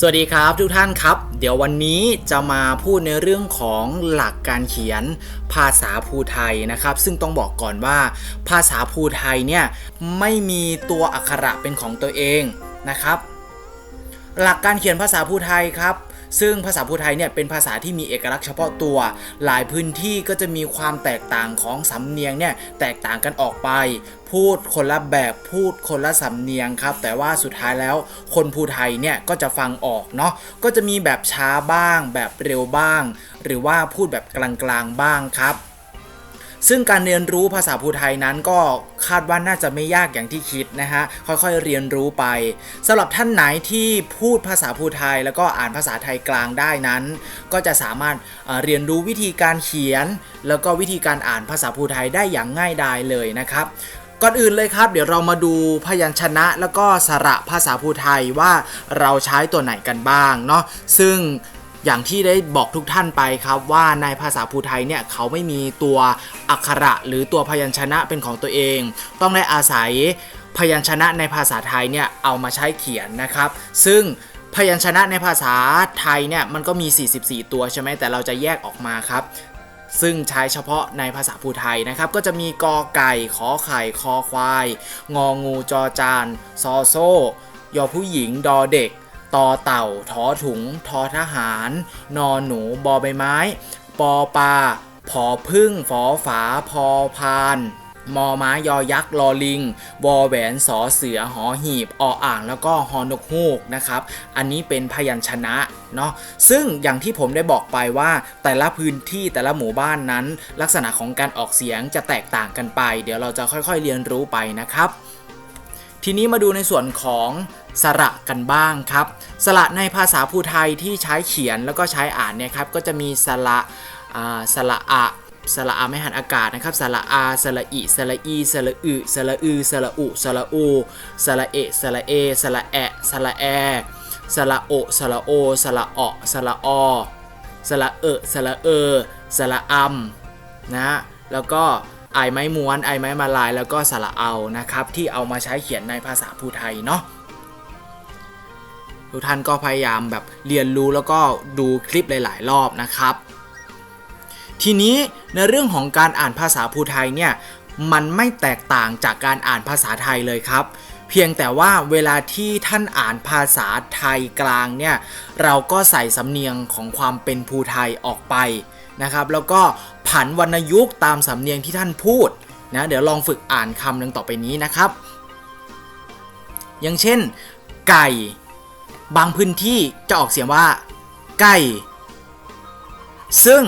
สวัสดีครับทุกท่านครับ เดี๋ยววันนี้จะมาพูดในเรื่องของหลักการเขียนภาษาภูไทยนะครับ ซึ่งต้องบอกก่อนว่าภาษาภูไทยเนี่ยไม่มีตัวอักขระเป็นของตัวเองนะครับ หลักการเขียนภาษาภูไทยครับ ซึ่งภาษาภูไทยเนี่ยเป็นภาษาที่มีเอกลักษณ์เฉพาะตัว หลายพื้นที่ก็จะมีความแตกต่างของสำเนียงเนี่ยแตกต่างกันออกไป พูดคนละแบบพูดคนละสำเนียงครับ แต่ว่าสุดท้ายแล้วคนภูไทยเนี่ยก็จะฟังออกเนาะก็จะมีแบบช้าบ้าง แบบเร็วบ้าง หรือว่าพูดแบบกลางๆบ้างครับ ซึ่งการเรียนรู้ภาษาภูไทยนั้นก็คาดว่าน่าจะไม่ยากอย่างที่คิดนะฮะค่อยๆเรียนรู้ไปสำหรับท่านไหนที่พูดภาษาภูไทย แล้วก็อ่านภาษาไทยกลางได้นั้น ก็จะสามารถเรียนรู้วิธีการเขียน แล้วก็วิธีการอ่านภาษาภูไทยได้อย่างง่ายดายเลยนะครับก่อนอื่นเลยครับ เดี๋ยวเรามาดูพยัญชนะแล้วก็สระภาษาภูไทยว่าเราใช้ตัวไหนกันบ้างเนาะซึ่ง อย่างที่ได้บอกทุกท่านไปครับว่าในภาษาภูไทยเนี่ยเขาไม่มีตัวอักขระหรือตัวพยัญชนะเป็นของตัวเอง ต้องได้อาศัยพยัญชนะในภาษาไทยเนี่ยเอามาใช้เขียนนะครับ ซึ่งพยัญชนะในภาษาไทยเนี่ยมันก็มี 44 ตัวใช่ไหมแต่เราจะแยกออกมาครับ ซึ่งใช้เฉพาะในภาษาภูไทยนะครับ ก็จะมีกอไก่ขอไข่คอควาย งองูจอจานซอโซ่ยอผู้หญิงดอเด็ก ต่อเต่าทอถุงทอทหาร นอนหนูบอใบไม้ ปอปลาผอพึ่งฝอฝาพอพานมอม้ายอยักษ์ลอลิง วอแหวนสอเสือหอหีบออ่างแล้วก็ฮอนกฮูกนะครับ อันนี้เป็นพยัญชนะเนาะซึ่งอย่างที่ผมได้บอกไปว่าแต่ละพื้นที่แต่ละหมู่บ้านนั้น ลักษณะของการออกเสียงจะแตกต่างกันไป เดี๋ยวเราจะค่อยๆเรียนรู้ไปนะครับ ทีนี้มาดูในส่วนของสระกันบ้างครับ สระในภาษาภูไทยที่ใช้เขียนแล้วก็ใช้อ่านเนี่ยครับก็จะมีสระอ่าสระอะสระอาไม่หันอากาศนะครับสระอาสระอิสระอีสระอึสระอือสระอุสระอูสระเอสระเอสระแอะสระแอสระโอสระโอสระเอสระอสระเอสระเออสระอัมนะฮะแล้วก็ ไอไม้ม้วนไอไม้มาลายแล้วก็สระเอานะครับ ที่เอามาใช้เขียนในภาษาภูไทยเนาะทุกท่านก็พยายามแบบเรียนรู้แล้วก็ดูคลิปหลาย ๆ รอบนะครับ ทีนี้ในเรื่องของการอ่านภาษาภูไทยเนี่ยมันไม่แตกต่างจากการอ่านภาษาไทยเลยครับ เพียงแต่ว่าเวลาที่ท่านอ่านภาษาไทยกลางเนี่ยเราก็ใส่สำเนียงของความเป็นภูไทยออกไปนะครับ แล้วก็ ผันวรรณยุกต์ตามสำเนียงที่ท่านพูดนะเดี๋ยวลองฝึกอ่านคำหนึ่งต่อไปนี้นะครับ อย่างเช่น ไก่ บางพื้นที่จะออกเสียงว่า ไก่ ซึ่ง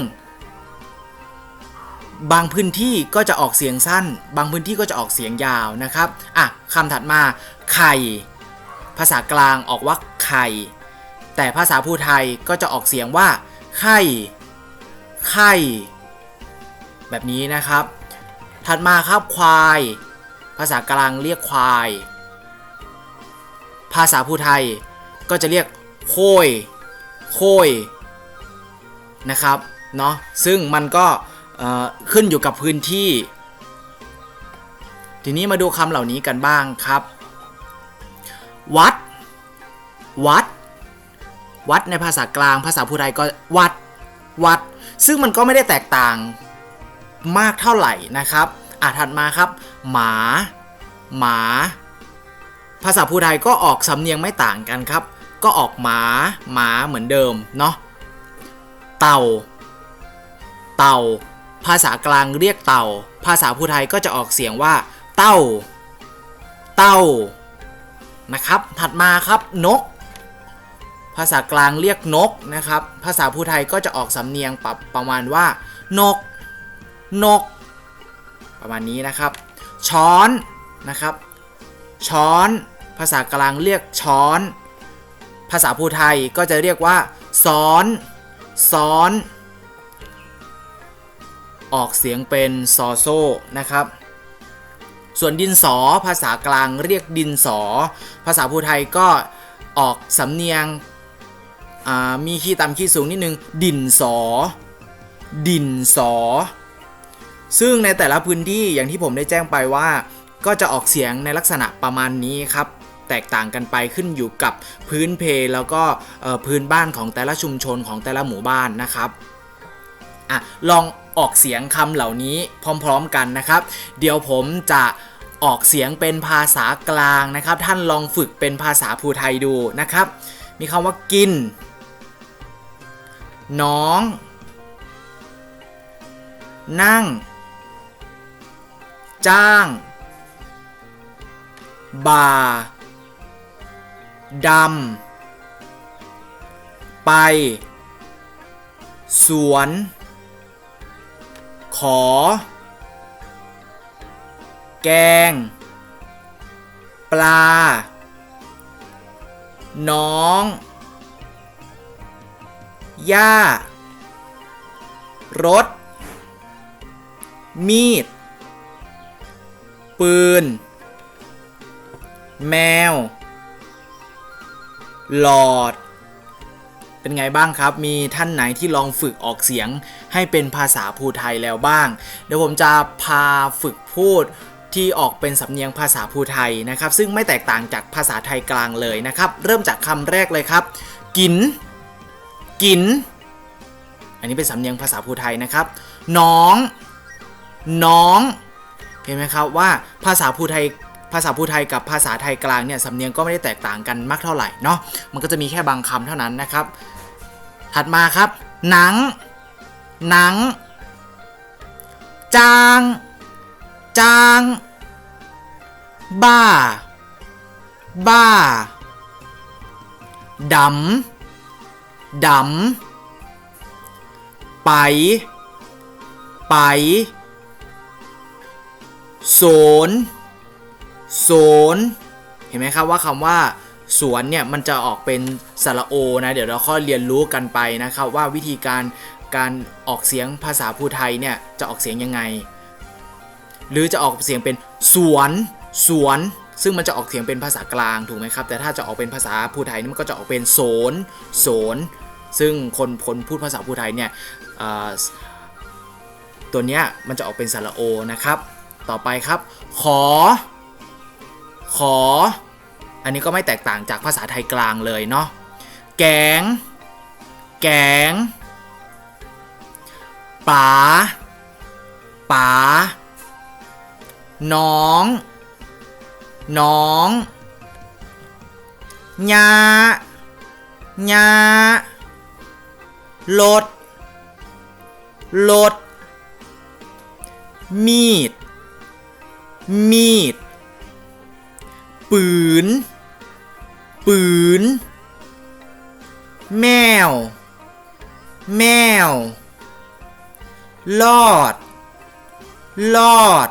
บางพื้นที่ก็จะออกเสียงสั้น บางพื้นที่ก็จะออกเสียงยาวนะครับอะคำถัดมาไข่ ภาษากลางออกว่าไข่ แต่ภาษาภูไทยก็จะออกเสียงว่า ไข่ ไข่ แบบนี้นะครับ ถัดมาครับควาย ภาษากลางเรียกควาย ภาษาภูไทยก็จะเรียกโคยโคยนะครับเนาะซึ่งมันก็ขึ้นอยู่กับพื้นที่ ทีนี้มาดูคำเหล่านี้กันบ้างครับ วัด วัด วัดในภาษากลางภาษาภูไทยก็วัด วัด ซึ่งมันก็ไม่ได้แตกต่าง มากเท่าไหร่นะครับอะถัดมาครับ หมา หมา ภาษาภูไทยก็ออกสำเนียงไม่ต่างกันครับ ก็ออกหมาหมาเหมือนเดิมเนาะเต่า เต่า ภาษากลางเรียกเต่า ภาษาภูไทยก็จะออกเสียงว่า เต้า เต้านะครับ ถัดมาครับนก ภาษากลางเรียกนกนะครับ ภาษาภูไทยก็จะออกสำเนียงปรับประมาณว่า นก นก ประมาณนี้นะครับ ช้อนนะครับ ช้อน ภาษากลางเรียกช้อน ภาษาภูไทยก็จะเรียกว่าซ้อน ซ้อน ออกเสียงเป็นซอโซนะครับส่วนดินสอภาษากลางเรียกดินสอ ภาษาภูไทยก็ออกสำเนียงมีขี้ต่ำขี้สูงนิดนึง ดินสอ ดินสอ ซึ่งในแต่ละพื้นที่อย่างที่ผมได้แจ้งไปว่า ก็จะออกเสียงในลักษณะประมาณนี้ครับแตกต่างกันไปขึ้นอยู่กับพื้นเพแล้วก็พื้นบ้านของแต่ละชุมชนของแต่ละหมู่บ้านนะครับอะลองออกเสียงคำเหล่านี้พร้อมๆกันนะครับ เดี๋ยวผมจะออกเสียงเป็นภาษากลางนะครับ ท่านลองฝึกเป็นภาษาภูไทยดูนะครับ มีคำว่ากิน น้อง นั่ง จ้างบ่าดำ ไป สวน ขอ แกง ปลา น้อง ย่ารถ มีด ปืน แมว หลอด เป็นไงบ้างครับ มีท่านไหนที่ลองฝึกออกเสียงให้เป็นภาษาภูไทยแล้วบ้าง เดี๋ยวผมจะพาฝึกพูดที่ออกเป็นสำเนียงภาษาภูไทยนะครับ ซึ่งไม่แตกต่างจากภาษาไทยกลางเลยนะครับ เริ่มจากคำแรกเลยครับ กิน กิน อันนี้เป็นสำเนียงภาษาภูไทยนะครับ น้อง น้อง เห็นไหมครับว่าภาษาภูไทยภาษาภูไทยกับภาษาไทยกลางเนี่ยสำเนียงก็ไม่ได้แตกต่างกันมากเท่าไหร่เนาะมันก็จะมีแค่บางคำเท่านั้นนะครับ ถัดมาครับ หนัง หนัง จาง จาง บ้า บ้าดำดำไป ไป โสนโสนเห็นไหมครับว่าคำว่าสวนเนี่ยมันจะออกเป็นสระโอนะเดี๋ยวเราค่อยเรียนรู้กันไปนะครับว่าวิธีการการออกเสียงภาษาภูไทยเนี่ยจะออกเสียงยังไง หรือจะออกเสียงเป็นสวนสวน ซึ่งมันจะออกเสียงเป็นภาษากลางถูกไหมครับแต่ถ้าจะออกเป็นภาษาภูไทยนี่มันก็จะออกเป็นโสนโสนซึ่งคนคนพูดภาษาภูไทยเนี่ยตัวเนี้ยมันจะออกเป็นสระโอนะครับ ต่อไปครับ ขอ ขอ อันนี้ก็ไม่แตกต่างจากภาษาไทยกลางเลยเนาะ แกง แกงป๋าป๋าน้อง น้องญาญารถรถมีด มีด ปืน ปืน แมว แมว ลอด ลอด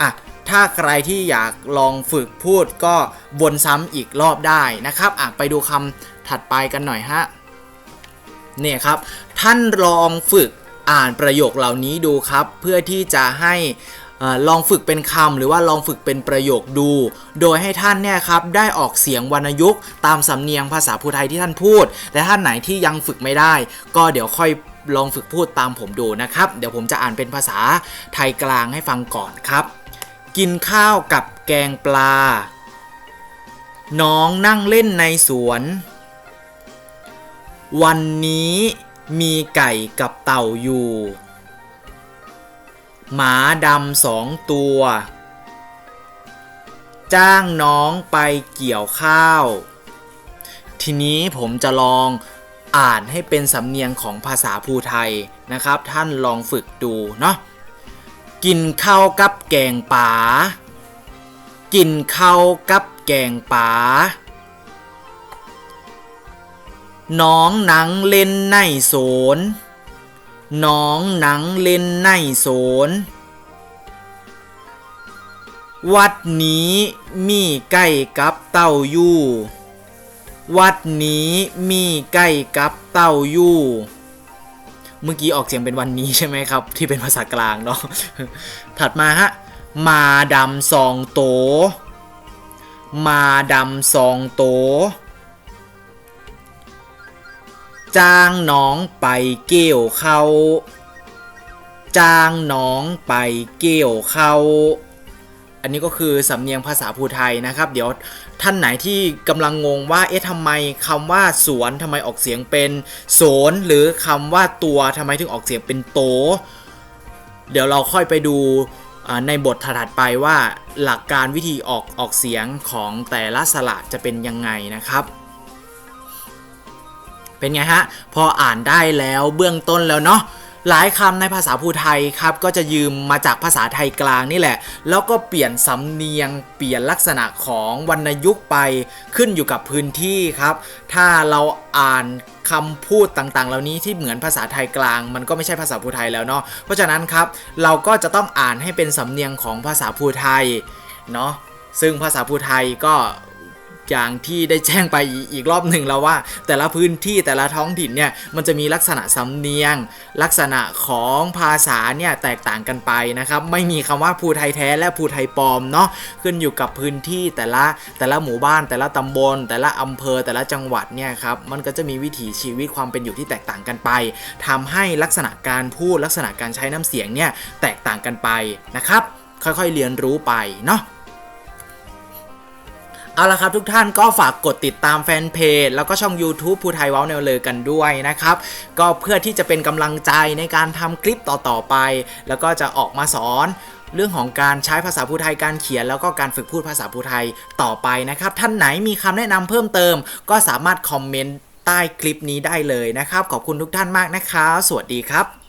อะ ถ้าใครที่อยากลองฝึกพูดก็วนซ้ำอีกรอบได้นะครับ อะ ไปดูคำถัดไปกันหน่อยฮะ เนี่ยครับ ท่านลองฝึกอ่านประโยคเหล่านี้ดูครับ เพื่อที่จะให้ ลองฝึกเป็นคำหรือว่าลองฝึกเป็นประโยคดู โดยให้ท่านเนี่ยครับได้ออกเสียงวรรณยุกต์ตามสำเนียงภาษาภูไทยที่ท่านพูด และท่านไหนที่ยังฝึกไม่ได้ ก็เดี๋ยวค่อยลองฝึกพูดตามผมดูนะครับ เดี๋ยวผมจะอ่านเป็นภาษาไทยกลางให้ฟังก่อนครับ กินข้าวกับแกงปลา น้องนั่งเล่นในสวน วันนี้มีไก่กับเต่าอยู่ หมาดำสองตัว จ้างน้องไปเกี่ยวข้าว ทีนี้ผมจะลองอ่านให้เป็นสำเนียงของภาษาภูไทยนะครับ ท่านลองฝึกดูเนาะกินข้าวกับแกงป่ากินข้าวกับแกงป่าน้องหนังเล่นในโสน น้องหนังเล่นในโสน วัดนี้มีไก่กับเต่าอยู่ วัดนี้มีไก่กับเต่าอยู่เมื่อกี้ออกเสียงเป็นวันนี้ใช่ไหมครับ ที่เป็นภาษากลางเนาะถัดมาฮะมาดำสองโต มาดำสองโต จ้างน้องไปเกี่ยวเขาจ้างน้องไปเกี่ยวเขาอันนี้ก็คือสำเนียงภาษาภูไทยนะครับ เดี๋ยวท่านไหนที่กำลังงงว่าเอ๊ะทำไมคำว่าสวนทำไมออกเสียงเป็นโสนหรือคำว่าตัวทำไมถึงออกเสียงเป็นโต เดี๋ยวเราค่อยไปดูในบทถัดไปว่าหลักการวิธีออกออกเสียงของแต่ละสระจะเป็นยังไงนะครับ เป็นไงฮะ พออ่านได้แล้วเบื้องต้นแล้วเนาะหลายคำในภาษาภูไทยครับก็จะยืมมาจากภาษาไทยกลางนี่แหละ แล้วก็เปลี่ยนสำเนียง เปลี่ยนลักษณะของวรรณยุกต์ไปขึ้นอยู่กับพื้นที่ครับ ถ้าเราอ่านคำพูดต่างๆ เหล่านี้ที่เหมือนภาษาไทยกลาง มันก็ไม่ใช่ภาษาภูไทยแล้วเนาะเพราะฉะนั้นครับเราก็จะต้องอ่านให้เป็นสำเนียงของภาษาภูไทยเนาะซึ่งภาษาภูไทยก็ อย่างที่ได้แจ้งไปอีกรอบหนึ่งแล้วว่า แต่ละพื้นที่แต่ละท้องถิ่นเนี่ยมันจะมีลักษณะสำเนียง ลักษณะของภาษาเนี่ยแตกต่างกันไปนะครับ ไม่มีคำว่าภูไทยแท้และภูไทยปลอมเนาะขึ้นอยู่กับพื้นที่แต่ละแต่ละหมู่บ้าน แต่ละตำบล แต่ละอำเภอแต่ละจังหวัดเนี่ยครับมันก็จะมีวิถีชีวิตความเป็นอยู่ที่แตกต่างกันไปทำให้ลักษณะการพูดลักษณะการใช้น้ำเสียงเนี่ยแตกต่างกันไปนะครับ ค่อยๆเรียนรู้ไปเนาะ เอาละครับทุกท่านก็ฝากกดติดตามแฟนเพจ แล้วก็ช่อง YouTube ภูไทยว้าแนวเลยกันด้วยนะครับ ก็เพื่อที่จะเป็นกำลังใจในการทำคลิปต่อๆไป แล้วก็จะออกมาสอนเรื่องของการใช้ภาษาภูไทยการเขียน แล้วก็การฝึกพูดภาษาภูไทยต่อไปนะครับ ท่านไหนมีคำแนะนำเพิ่มเติม ก็สามารถคอมเมนต์ใต้คลิปนี้ได้เลยนะครับ ขอบคุณทุกท่านมากนะครับ สวัสดีครับ